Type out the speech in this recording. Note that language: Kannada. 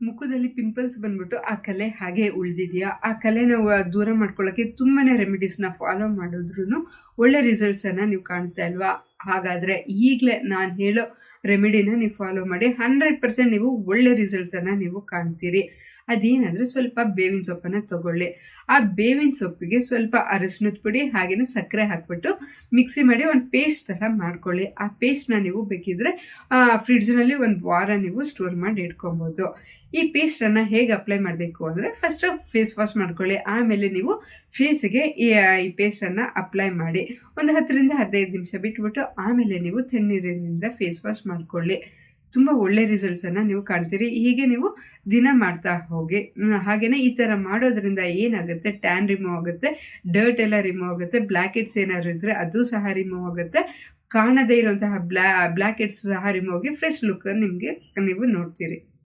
ಮುಖದಲ್ಲಿ ಪಿಂಪಲ್ಸ್ ಬಂದ್ಬಿಟ್ಟು ಆ ಕಲೆ ಹಾಗೆ ಉಳಿದಿದೆಯಾ? ಆ ಕಲೆನ ದೂರ ಮಾಡ್ಕೊಳ್ಳೋಕ್ಕೆ ತುಂಬಾನೇ ರೆಮಿಡೀಸ್ನ ಫಾಲೋ ಮಾಡಿದ್ರು ಒಳ್ಳೆ ರಿಸಲ್ಟ್ಸನ್ನು ನೀವು ಕಾಣ್ತಾ ಇಲ್ವಾ? ಹಾಗಾದರೆ ಈಗಲೇ ನಾನು ಹೇಳೋ ರೆಮಿಡಿನ ನೀವು ಫಾಲೋ ಮಾಡಿ ಹಂಡ್ರೆಡ್ ಪರ್ಸೆಂಟ್ ನೀವು ಒಳ್ಳೆ ರಿಸಲ್ಟ್ಸನ್ನು ನೀವು ಕಾಣ್ತೀರಿ. ಅದೇನಂದರೆ ಸ್ವಲ್ಪ ಬೇವಿನ ಸೊಪ್ಪನ್ನು ತಗೊಳ್ಳಿ. ಆ ಬೇವಿನ ಸೊಪ್ಪಿಗೆ ಸ್ವಲ್ಪ ಅರಶಿನದ ಪುಡಿ ಹಾಗೆಯೇ ಸಕ್ಕರೆ ಹಾಕ್ಬಿಟ್ಟು ಮಿಕ್ಸಿ ಮಾಡಿ ಒಂದು ಪೇಸ್ಟ್ ಥರ ಮಾಡ್ಕೊಳ್ಳಿ. ಆ ಪೇಸ್ಟ್ನ ನೀವು ಬೇಕಿದ್ರೆ ಫ್ರಿಡ್ಜ್ನಲ್ಲಿ ಒಂದು ವಾರ ನೀವು ಸ್ಟೋರ್ ಮಾಡಿ ಇಟ್ಕೊಬೋದು. ಈ ಪೇಸ್ಟನ್ನು ಹೇಗೆ ಅಪ್ಲೈ ಮಾಡಬೇಕು ಅಂದರೆ ಫಸ್ಟು ಫೇಸ್ ವಾಶ್ ಮಾಡ್ಕೊಳ್ಳಿ. ಆಮೇಲೆ ನೀವು ಫೇಸ್ಗೆ ಈ ಪೇಸ್ಟನ್ನು ಅಪ್ಲೈ ಮಾಡಿ. ಒಂದು ಹತ್ತರಿಂದ ಹದಿನೈದು ನಿಮಿಷ ಬಿಟ್ಬಿಟ್ಟು ಆಮೇಲೆ ನೀವು ತಣ್ಣೀರಿನಿಂದ ಫೇಸ್ ವಾಶ್ ಮಾಡ್ಕೊಳ್ಳಿ. ತುಂಬ ಒಳ್ಳೆ ರಿಸಲ್ಟ್ಸನ್ನು ನೀವು ಕಾಣ್ತೀರಿ. ಹೀಗೆ ನೀವು ದಿನ ಮಾಡ್ತಾ ಹೋಗಿ ಹಾಗೆಯೇ ಈ ಥರ ಮಾಡೋದ್ರಿಂದ ಏನಾಗುತ್ತೆ? ಟ್ಯಾನ್ ರಿಮೂವ್ ಆಗುತ್ತೆ ಡರ್ಟ್ ಎಲ್ಲ ರಿಮೂವ್ ಆಗುತ್ತೆ ಬ್ಲ್ಯಾಕೆಟ್ಸ್ ಏನಾದ್ರು ಇದ್ದರೆ ಅದು ಸಹ ರಿಮೂವ್ ಆಗುತ್ತೆ. ಕಾಣದೇ ಇರುವಂತಹ ಬ್ಲ್ಯಾ ಬ್ಲ್ಯಾಕೆಟ್ಸ್ ಸಹ ರಿಮೂವ್ ಆಗಿ ಫ್ರೆಶ್ ಲುಕ್ ನಿಮಗೆ ನೀವು ನೋಡ್ತೀರಿ.